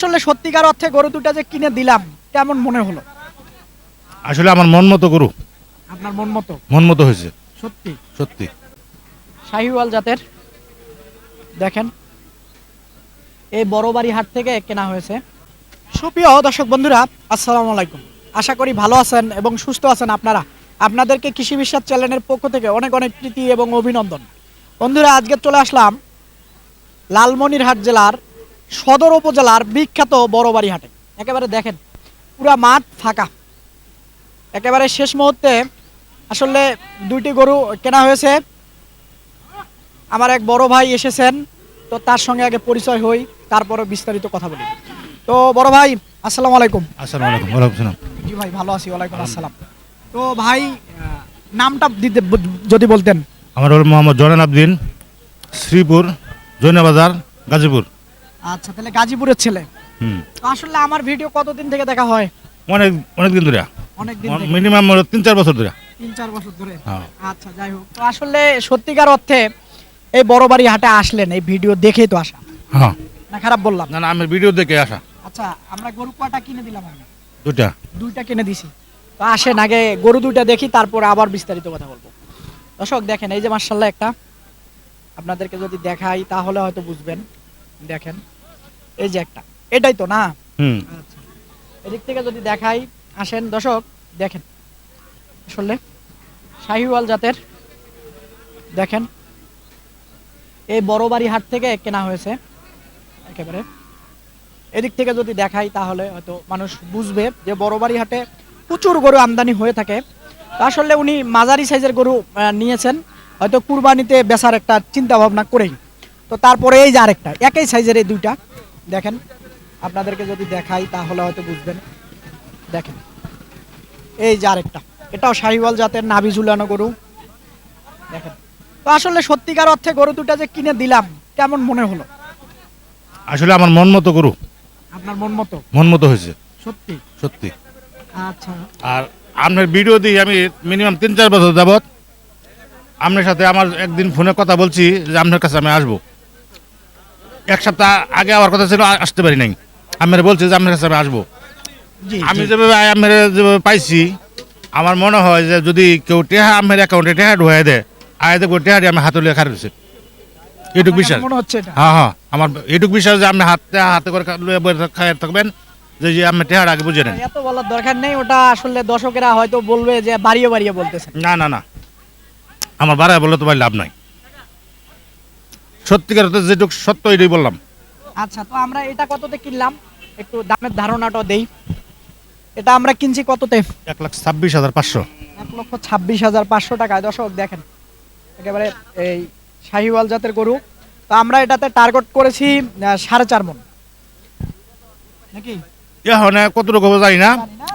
আসলে সত্যিকার অর্থে গরু দুটা যে কিনে দিলাম কেমন মনে হলো? আসলে আমার মন মতো গরু। আপনার মন মতো? মন মতো হয়েছে। সত্যি? সত্যি। শাহিওয়াল জাতের দেখেন। এই বড় বাড়ি হাট থেকে কেনা হয়েছে। সুপ্রিয় দর্শক বন্ধুরা আসসালামু আলাইকুম। আশা করি ভালো আছেন এবং সুস্থ আছেন আপনারা। আপনাদেরকে কৃষি বিশ্বাস চ্যানেলের পক্ষ থেকে অনেক অনেক প্রীতি এবং অভিনন্দন। বন্ধুরা আজকে চলে আসলাম লালমনিরহাট জেলার সদর উপজেলার বিখ্যাত বড়বাড়ি হাটে একেবারে দেখেন পুরা মাঠ ফাঁকা। একেবারে শেষ মুহূর্তে আসলে দুইটি গরু কেনা হয়েছে। আমার এক বড় ভাই এসেছেন তো তার সঙ্গে আগে পরিচয় হই তারপরে বিস্তারিত কথা বলি। তো বড় ভাই আসসালামু আলাইকুম। আসসালামু আলাইকুম ওয়ালাইকুম সালাম। জি ভাই ভালো আছি ওয়ালাইকুম আসসালাম। তো ভাই নামটা দিতে যদি বলতেন। আমার হল মোহাম্মদ জনান আবদিন শ্রীপুর জৈনাবাজার গাজীপুর। আচ্ছা তাহলে গাজীপুরের ছেলে। হুম। আসলে আমার ভিডিও কতদিন থেকে দেখা হয়? অনেক অনেক দিন ধরে। অনেক দিন মিনিমাম তিন চার বছর ধরে। তিন চার বছর ধরে? হ্যাঁ। আচ্ছা যাই হোক। তো আসলে সত্যিকার অর্থে এই বড় বাড়ি হাটে আসলেন এই ভিডিও দেখেই তো আসা। হ্যাঁ। না খারাপ বললাম? না না আমি ভিডিও দেখে আসা। আচ্ছা আমরা গরু কয়টা কিনে দিলাম আমি দুটা দুইটা কিনে দিছি। তো আসেন আগে গরু দুইটা দেখি তারপর আবার বিস্তারিত কথা বলব। দর্শক দেখেন এই যে মার্শাল্লাহ একটা আপনাদেরকে যদি দেখাই তাহলে হয়তো বুঝবেন। দেখেন। এই যে একটা এটাই তো না? হুম। আচ্ছা। এদিক থেকে যদি দেখাই আসেন দর্শক দেখেন। আসলে শাহিওয়াল জাতের দেখেন। এই বড় বাড়ি হাট থেকে কেনা হয়েছে একেবারে। এদিক থেকে যদি দেখাই তাহলে হয়তো মানুষ বুঝবে যে বড় বাড়ি হাটে প্রচুর গরু আমদানি হয়ে থাকে। আসলে উনি মাঝারি সাইজের গরু নিয়েছেন। হয়তো কুরবানিতে বেচার একটা চিন্তা ভাবনা করেই। তো তারপরে এই যে আরেকটা একই সাইজের এই দুইটা। দেখেন আপনাদেরকে যদি দেখাই তাহলে হয়তো বুঝবেন। দেখেন এই যে আরেকটা এটাও শাহিওয়াল জাতের নাভি ঝুলানো গরু। দেখেন তো আসলে সত্যিকার অর্থে গরু দুটা যে কিনে দিলাম কেমন মনে হলো? আসলে আমার মন মতো গরু। আপনার মন মতো? মন মতো হয়েছে। সত্যি? সত্যি। আচ্ছা। আর আপনার ভিডিও দিই আমি মিনিমাম তিন চার বছর যাবৎ আপনার সাথে আমার একদিন ফোনে কথা বলছি যে আপনার কাছে আমি আসব। এক সপ্তাহ আগে আমার কথা ছিল আসতে পারি নাই। আমি বলছি যে আপনার কাছে আমি আসব। আমি। যেভাবে আমার যেভাবে পাইছি আমার মনে হয় যে যদি কেউ টেহা আমার অ্যাকাউন্টে টেহা ঢুকাই দেয় আয় দেখব টেহাটি আমি হাতে লিয়ে খারছে এটুক আপনার বিশ্বাস। মনে হচ্ছে হ্যাঁ হ্যাঁ আমার এটুক বিশ্বাস যে আপনি হাতে হাতে করে বসে খাই থাকবেন যে যে আপনি টেহার আগে বুঝে নেন। এত বলার দরকার নেই ওটা আসলে দর্শকেরা হয়তো বলবে যে বাড়িয়ে বাড়িয়ে বলতেছেন না না না। আমার বাড়ায় বললে তোমার লাভ নাই। সত্যিকার অর্থে যেটুক সত্য এটাই বললাম। আচ্ছা তো আমরা এটা কততে কিনলাম? একটু দামের ধারণাটা দেই। এটা আমরা কিনছি কততে? এক লাখ ছাব্বিশ হাজার পাঁচশো। এক লক্ষ ছাব্বিশ হাজার পাঁচশো টাকায় দর্শক দেখেন একেবারে এই শাহিওয়াল জাতের গরু। তো আমরা এটাতে টার্গেট করেছি সাড়ে চার মন। নাকি? এখন কতটুকু হবে জানি না,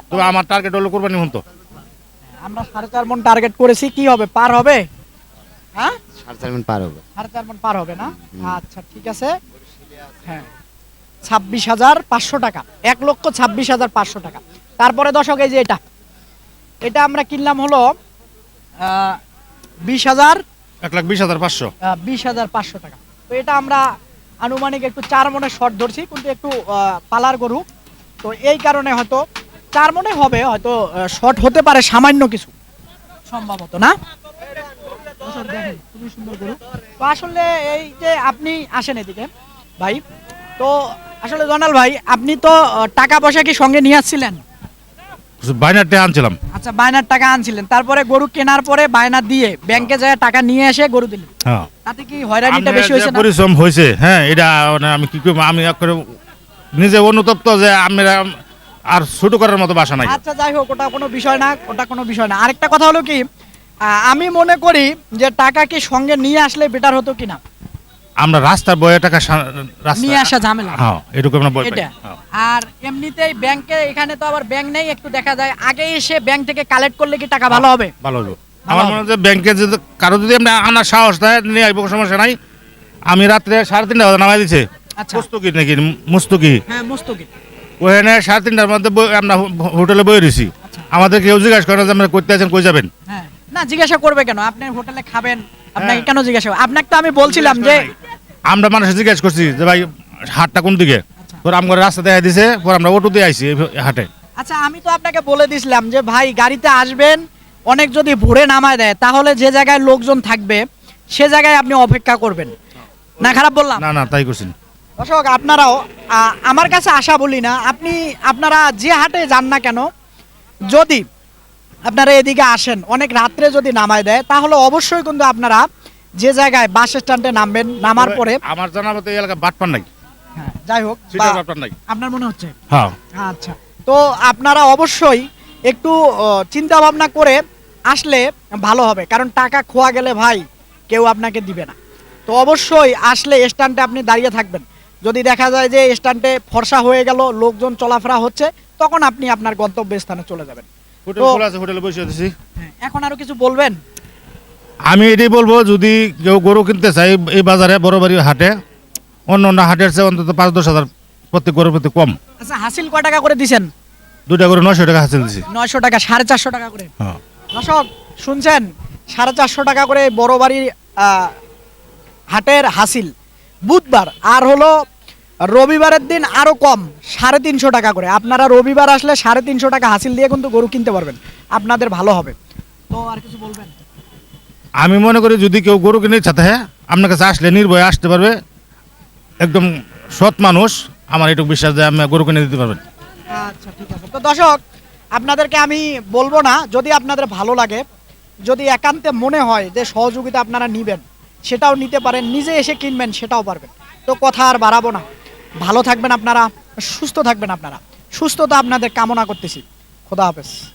তবে আমার টার্গেট হলো কোরবানি হতো আমরা সাড়ে চার মন টার্গেট করেছি। কি হবে? পার হবে? হ্যাঁ? সাড়ে চার মিনিট পার হবে। সাড়ে চার মন পার হবে না? আচ্ছা ঠিক আছে। হ্যাঁ। ছাব্বিশ হাজার পাঁচশো টাকা। এক লক্ষ ছাব্বিশ হাজার পাঁচশো টাকা। তারপরে দশক এই যে এটা। এটা আমরা কিনলাম হলো বিশ হাজার এক লাখ বিশ হাজার পাঁচশো। বিশ হাজার পাঁচশো টাকা। তো এটা আমরা আনুমানিক একটু চার মনে শর্ট ধরছি কিন্তু একটু আহ, পালার গরু। তো এই কারণে হয়তো চার মনে হবে হয়তো শর্ট হতে পারে সামান্য কিছু। সম্ভবত না? দর্শক দেখেন, খুবই সুন্দর গরু। তো আসলে এই যে আপনি আসেন এদিকে ভাই তো আসলে জনাল ভাই আপনি তো টাকা পয়সা কি সঙ্গে নিয়ে আসছিলেন? আনছিলাম। আচ্ছা বায়নার টাকা আনছিলেন। তারপরে গরু কেনার পরে বায়না দিয়ে ব্যাংকে যায় টাকা নিয়ে এসে গরু দিলেন। হ্যাঁ। তাতে কি হয়রানিটা বেশি হয়েছে না? পরিশ্রম হয়েছে হ্যাঁ এটা মানে আমি কি করব আমি করে নিজে অনুতপ্ত যে আমরা আর ছোট করার মতো বাসা নাই। আচ্ছা যাই হোক ওটা কোনো বিষয় না ওটা কোনো বিষয় না। আরেকটা কথা হলো কি আমি মনে করি যে টাকা কি সঙ্গে নিয়ে আসলে বেটার হতো কিনা। আমরা রাস্তার বয়ে টাকা নিয়ে আসা ঝামেলা। হ্যাঁ এটুকু আমরা বই এটা। হ্যাঁ। আর এমনিতেই ব্যাংকে এখানে তো আবার ব্যাংক নেই একটু দেখা যায়। আগে এসে ব্যাংক থেকে কালেক্ট করলে কি টাকা ভালো হবে? ভালো ভালো আমার মনে হয় যে ব্যাংকে যদি কারও যদি আমরা আনার সাহস দেয় নিয়ে আসব সমস্যা নাই। আমি রাত্রে সাড়ে তিনটা বাজে নামাই দিছে। আচ্ছা। মুস্তুকি নাকি? মুস্তুকি হ্যাঁ মুস্তকিল। ওখানে সাড়ে তিনটার মধ্যে আমরা হোটেলে বই রয়েছি আচ্ছা। আমাদের কেউ জিজ্ঞাসা করে যে আমরা করতে আছেন কই যাবেন? হ্যাঁ। না জিজ্ঞাসা করবে কেন? আপনি হোটেলে খাবেন আপনাকে হ্যাঁ। কেন জিজ্ঞাসা করবে? আপনাকে তো আমি বলছিলাম যে আমরা মানুষ জিজ্ঞাসা করছি যে ভাই হাটটা কোন দিকে? আচ্ছা। পরে আমার রাস্তা দেখা দিছে পরে আমরা অটো দিয়ে আইছি এই হাটে। আচ্ছা আমি তো আপনাকে বলে দিছিলাম যে ভাই গাড়িতে আসবেন অনেক যদি ভোরে নামায় দেয় তাহলে যে জায়গায় লোকজন থাকবে সে জায়গায় আপনি অপেক্ষা করবেন। না খারাপ বললাম? না না তাই করছেন দর্শক আপনারাও আ, আমার কাছে আশা বলি না আপনি আপনারা যে হাটে যান না কেন যদি আপনারা এদিকে আসেন অনেক রাত্রে যদি নামায় দেয় তাহলে অবশ্যই কিন্তু আপনারা যে জায়গায় বাস স্ট্যান্ডে নামবেন নামার পরে। আমার জানা মতো এই এলাকা বাটপার নাই। হ্যাঁ, যাই হোক বা- বাটপার নাই। আপনার মনে হচ্ছে? হ্যাঁ। আচ্ছা তো আপনারা অবশ্যই একটু চিন্তা ভাবনা করে আসলে ভালো হবে কারণ টাকা খোয়া গেলে ভাই কেউ আপনাকে দিবে না। তো অবশ্যই আসলে স্ট্যান্ডে আপনি দাঁড়িয়ে থাকবেন। যদি দেখা যায় যে স্ট্যান্ডে ফর্সা হয়ে গেল লোকজন চলাফেরা হচ্ছে তখন আপনি আপনার গন্তব্যস্থানে চলে যাবেন। হোটেল খোলা আছে হোটেলে বসে আছি। এখন আরও কিছু বলবেন? আমি এটাই বলব যদি কেউ গরু কিনতে চাই এই বাজারে বড় বাড়ি হাটে অন্য অন্য হাটের চেয়ে অন্তত পাঁচ দশ হাজার প্রত্যেক গরুর প্রতি কম। আচ্ছা হাসিল কয় টাকা করে দিছেন? দুইটা গরু নয়শো টাকা হাসিল দিছি। নয়শো টাকা সাড়ে চারশো টাকা করে। হ্যাঁ। দর্শক শুনছেন? সাড়ে চারশো টাকা করে বড় বাড়ির হাটের হাসিল। বুধবার আর হলো রবিবারের দিন আরও কম সাড়ে তিনশো টাকা করে। আপনারা রবিবার আসলে সাড়ে তিনশো টাকা হাসিল দিয়ে কিন্তু গরু কিনতে পারবেন। আপনাদের ভালো হবে। তো আর কিছু বলবেন? আমি মনে করি যদি কেউ গরু কিনে ইচ্ছা থাকে আপনার কাছে আসলে নির্ভয়ে আসতে পারবে। একদম সৎ মানুষ আমার এটুকু বিশ্বাস যে আমি গরু কিনে দিতে পারবেন। আচ্ছা ঠিক আছে। তো দর্শক আপনাদেরকে আমি বলব না যদি আপনাদের ভালো লাগে যদি একান্তে মনে হয় যে সহযোগিতা আপনারা নিবেন সেটাও নিতে পারেন নিজে এসে কিনবেন সেটাও পারবেন। তো কথা আর বাড়াবো না। ভালো থাকবেন আপনারা সুস্থ থাকবেন আপনারা। সুস্থতা আপনাদের কামনা করতেছি। খোদা হাফেজ।